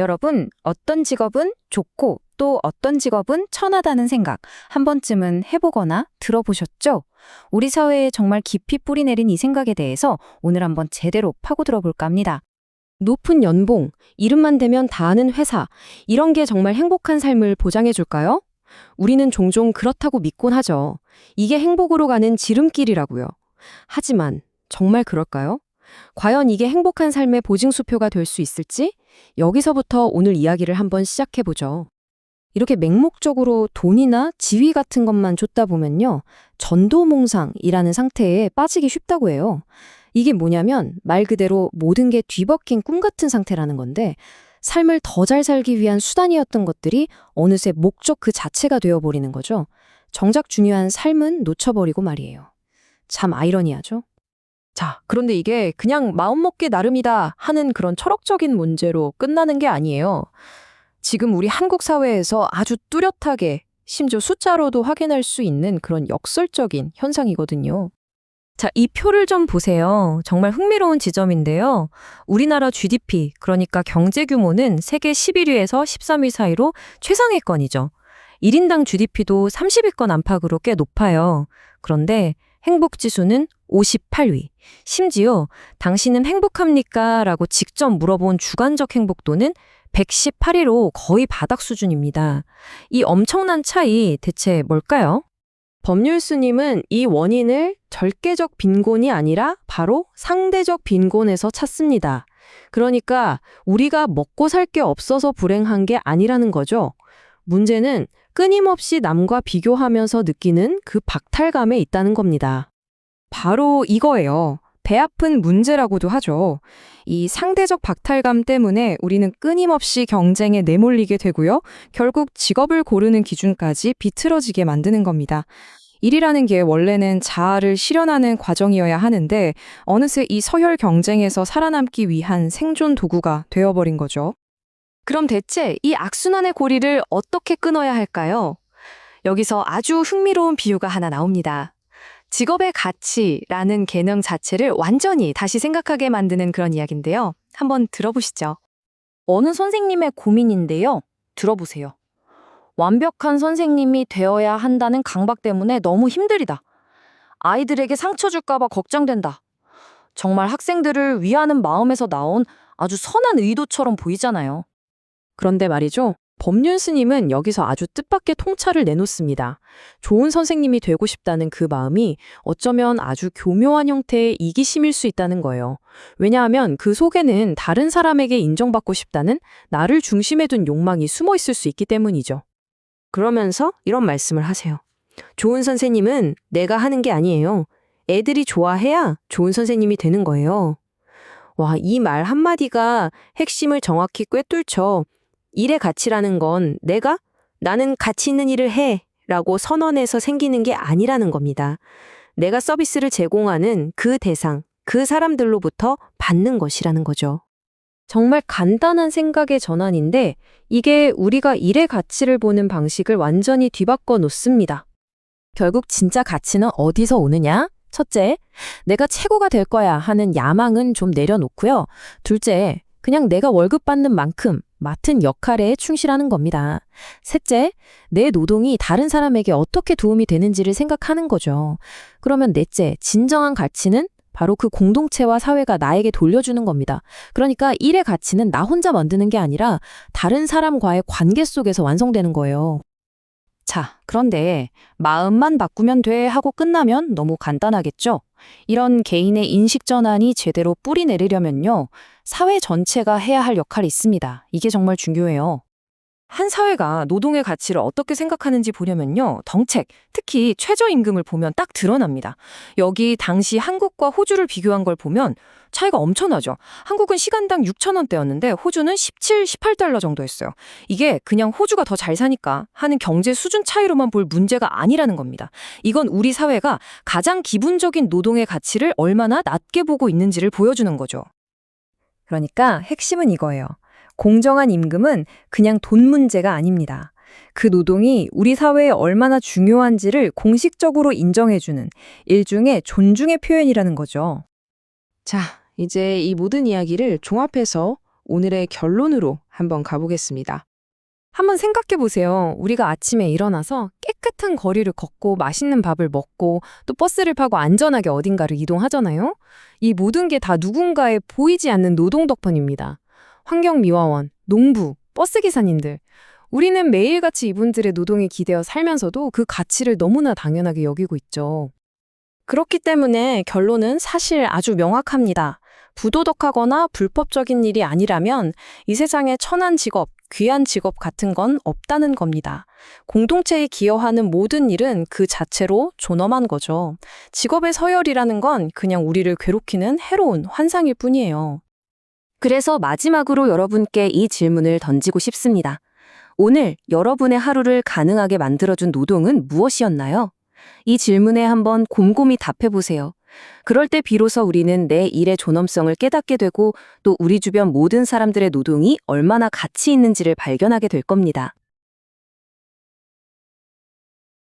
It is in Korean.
여러분, 어떤 직업은 좋고 또 어떤 직업은 천하다는 생각 한 번쯤은 해보거나 들어보셨죠? 우리 사회에 정말 깊이 뿌리내린 이 생각에 대해서 오늘 한번 제대로 파고 들어볼까 합니다. 높은 연봉, 이름만 대면 다 아는 회사, 이런 게 정말 행복한 삶을 보장해 줄까요? 우리는 종종 그렇다고 믿곤 하죠. 이게 행복으로 가는 지름길이라고요. 하지만 정말 그럴까요? 과연 이게 행복한 삶의 보증수표가 될 수 있을지? 여기서부터 오늘 이야기를 한번 시작해 보죠. 이렇게 맹목적으로 돈이나 지위 같은 것만 줬다 보면요. 전도몽상이라는 상태에 빠지기 쉽다고 해요. 이게 뭐냐면 말 그대로 모든 게 뒤바뀐 꿈 같은 상태라는 건데 삶을 더 잘 살기 위한 수단이었던 것들이 어느새 목적 그 자체가 되어버리는 거죠. 정작 중요한 삶은 놓쳐버리고 말이에요. 참 아이러니하죠? 자, 그런데 이게 그냥 마음먹기 나름이다 하는 그런 철학적인 문제로 끝나는 게 아니에요. 지금 우리 한국 사회에서 아주 뚜렷하게 심지어 숫자로도 확인할 수 있는 그런 역설적인 현상이거든요. 자, 이 표를 좀 보세요. 정말 흥미로운 지점인데요. 우리나라 GDP, 그러니까 경제 규모는 세계 11위에서 13위 사이로 최상위권이죠. 1인당 GDP도 30위권 안팎으로 꽤 높아요. 그런데 행복 지수는 58위. 심지어 당신은 행복합니까? 라고 직접 물어본 주관적 행복도는 118위로 거의 바닥 수준입니다. 이 엄청난 차이 대체 뭘까요? 법률 스님은 이 원인을 절대적 빈곤이 아니라 바로 상대적 빈곤에서 찾습니다. 그러니까 우리가 먹고 살 게 없어서 불행한 게 아니라는 거죠. 문제는 끊임없이 남과 비교하면서 느끼는 그 박탈감에 있다는 겁니다. 바로 이거예요. 배 아픈 문제라고도 하죠. 이 상대적 박탈감 때문에 우리는 끊임없이 경쟁에 내몰리게 되고요. 결국 직업을 고르는 기준까지 비틀어지게 만드는 겁니다. 일이라는 게 원래는 자아를 실현하는 과정이어야 하는데 어느새 이 서열 경쟁에서 살아남기 위한 생존 도구가 되어버린 거죠. 그럼 대체 이 악순환의 고리를 어떻게 끊어야 할까요? 여기서 아주 흥미로운 비유가 하나 나옵니다. 직업의 가치라는 개념 자체를 완전히 다시 생각하게 만드는 그런 이야기인데요. 한번 들어보시죠. 어느 선생님의 고민인데요. 들어보세요. 완벽한 선생님이 되어야 한다는 강박 때문에 너무 힘들이다. 아이들에게 상처 줄까봐 걱정된다. 정말 학생들을 위하는 마음에서 나온 아주 선한 의도처럼 보이잖아요. 그런데 말이죠. 법륜 스님은 여기서 아주 뜻밖의 통찰을 내놓습니다. 좋은 선생님이 되고 싶다는 그 마음이 어쩌면 아주 교묘한 형태의 이기심일 수 있다는 거예요. 왜냐하면 그 속에는 다른 사람에게 인정받고 싶다는 나를 중심에 둔 욕망이 숨어 있을 수 있기 때문이죠. 그러면서 이런 말씀을 하세요. 좋은 선생님은 내가 하는 게 아니에요. 애들이 좋아해야 좋은 선생님이 되는 거예요. 와, 이 말 한마디가 핵심을 정확히 꿰뚫쳐 일의 가치라는 건 내가 나는 가치 있는 일을 해 라고 선언해서 생기는 게 아니라는 겁니다. 내가 서비스를 제공하는 그 대상, 그 사람들로부터 받는 것이라는 거죠. 정말 간단한 생각의 전환인데 이게 우리가 일의 가치를 보는 방식을 완전히 뒤바꿔 놓습니다. 결국 진짜 가치는 어디서 오느냐? 첫째, 내가 최고가 될 거야 하는 야망은 좀 내려놓고요. 둘째, 그냥 내가 월급 받는 만큼 맡은 역할에 충실하는 겁니다. 셋째, 내 노동이 다른 사람에게 어떻게 도움이 되는지를 생각하는 거죠. 그러면 넷째, 진정한 가치는 바로 그 공동체와 사회가 나에게 돌려주는 겁니다. 그러니까 일의 가치는 나 혼자 만드는 게 아니라 다른 사람과의 관계 속에서 완성되는 거예요. 자, 그런데 마음만 바꾸면 돼 하고 끝나면 너무 간단하겠죠? 이런 개인의 인식 전환이 제대로 뿌리 내리려면요. 사회 전체가 해야 할 역할이 있습니다. 이게 정말 중요해요. 한 사회가 노동의 가치를 어떻게 생각하는지 보려면요. 정책, 특히 최저임금을 보면 딱 드러납니다. 여기 당시 한국과 호주를 비교한 걸 보면 차이가 엄청나죠. 한국은 시간당 6천원대였는데 호주는 17, 18달러 정도였어요. 이게 그냥 호주가 더 잘 사니까 하는 경제 수준 차이로만 볼 문제가 아니라는 겁니다. 이건 우리 사회가 가장 기본적인 노동의 가치를 얼마나 낮게 보고 있는지를 보여주는 거죠. 그러니까 핵심은 이거예요. 공정한 임금은 그냥 돈 문제가 아닙니다. 그 노동이 우리 사회에 얼마나 중요한지를 공식적으로 인정해주는 일종의 존중의 표현이라는 거죠. 자, 이제 이 모든 이야기를 종합해서 오늘의 결론으로 한번 가보겠습니다. 한번 생각해 보세요. 우리가 아침에 일어나서 깨끗한 거리를 걷고 맛있는 밥을 먹고 또 버스를 타고 안전하게 어딘가를 이동하잖아요. 이 모든 게 다 누군가의 보이지 않는 노동 덕분입니다. 환경미화원, 농부, 버스기사님들. 우리는 매일같이 이분들의 노동에 기대어 살면서도 그 가치를 너무나 당연하게 여기고 있죠. 그렇기 때문에 결론은 사실 아주 명확합니다. 부도덕하거나 불법적인 일이 아니라면 이 세상에 천한 직업, 귀한 직업 같은 건 없다는 겁니다. 공동체에 기여하는 모든 일은 그 자체로 존엄한 거죠. 직업의 서열이라는 건 그냥 우리를 괴롭히는 해로운 환상일 뿐이에요. 그래서 마지막으로 여러분께 이 질문을 던지고 싶습니다. 오늘 여러분의 하루를 가능하게 만들어준 노동은 무엇이었나요? 이 질문에 한번 곰곰이 답해보세요. 그럴 때 비로소 우리는 내 일의 존엄성을 깨닫게 되고 또 우리 주변 모든 사람들의 노동이 얼마나 가치 있는지를 발견하게 될 겁니다.